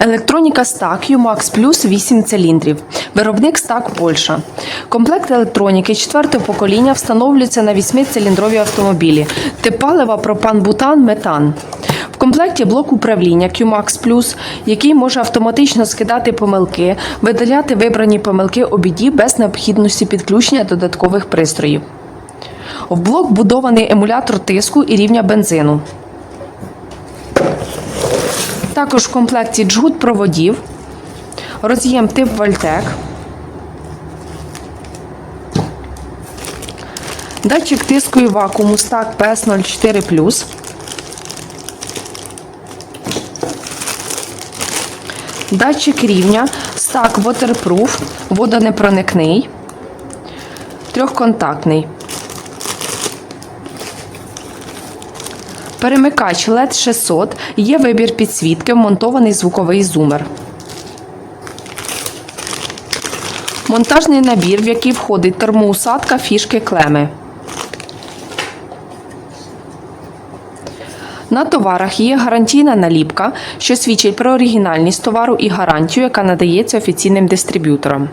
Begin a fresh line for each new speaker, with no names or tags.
Електроніка стак UMAX Plus 8 циліндрів. Виробник стак Польща. Комплект електроніки четвертого покоління встановлюється на 8-циліндрові автомобілі. Тип палива пропан-бутан, метан. В комплекті блок управління QMAX Plus, який може автоматично скидати помилки, видаляти вибрані помилки у біді без необхідності підключення додаткових пристроїв. В блок вбудований емулятор тиску і рівня бензину. Також в комплекті джгут проводів, роз'єм тип Вальтек, датчик тиску і вакууму стак PS04+, датчик рівня стак Waterproof, водонепроникний, трьохконтактний. Перемикач LED 600, є вибір підсвітки, вмонтований звуковий зумер. Монтажний набір, в який входить термоусадка, фішки, клеми. На товарах є гарантійна наліпка, що свідчить про оригінальність товару і гарантію, яка надається офіційним дистриб'юторам.